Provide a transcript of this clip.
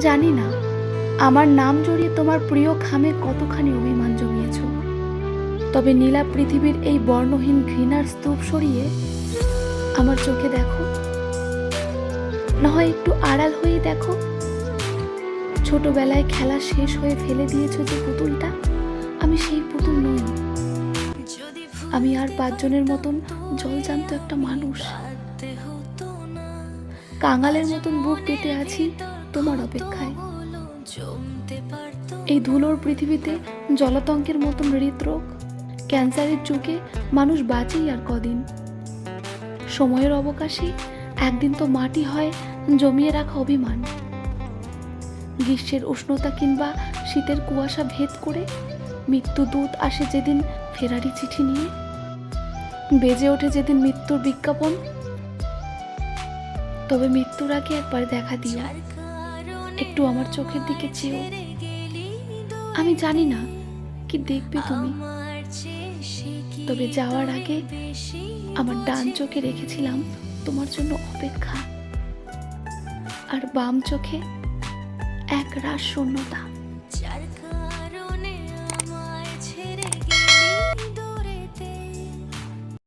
জানি না। আমার নাম জড়িয়ে তোমার প্রিয় খামে কতখানি অভিমান জমিয়েছ। তবে নীলা পৃথিবীর এই বর্ণহীন ঘৃণার স্তূপ সরিয়ে আমার চোখে দেখো। না হয় একটু আড়াল হয়ে দেখো। ছোটবেলায় খেলা শেষ হয়ে ফেলে দিয়েছ যে পুতুলটা, আমি সেই পুতুল নই। আমি আর পাঁচজনের মতন জল জলজান্ত একটা মানুষ। কাঙালের মতন বুক পেতে আছি তোমার অপেক্ষায়। এই ধুলোর পৃথিবীতে জলাতঙ্কের মতন হৃদরোগ, ক্যান্সারের যুগে মানুষ বাঁচেই আর কদিন। সময়ের অবকাশে একদিন তো মাটি হয় জমিয়ে রাখা অভিমান। গ্রীষ্মের উষ্ণতা কিংবা শীতের কুয়াশা ভেদ করে মৃত্যু দূত আসে যেদিন ফেরারি চিঠি নিয়ে। বেজে ওঠে যেদিন মৃত্যুর বিজ্ঞাপন তবে মৃত্যুর আগে একবার দেখা দিও। একটু আমার চোখের দিকে চেয়েও। আমি জানি না কি দেখবে তুমি। তবে যাওয়ার আগে আমার ডান চোখে রেখেছিলাম তোমার জন্য অপেক্ষা। আর বাম চোখে এক রাস শূন্যতা।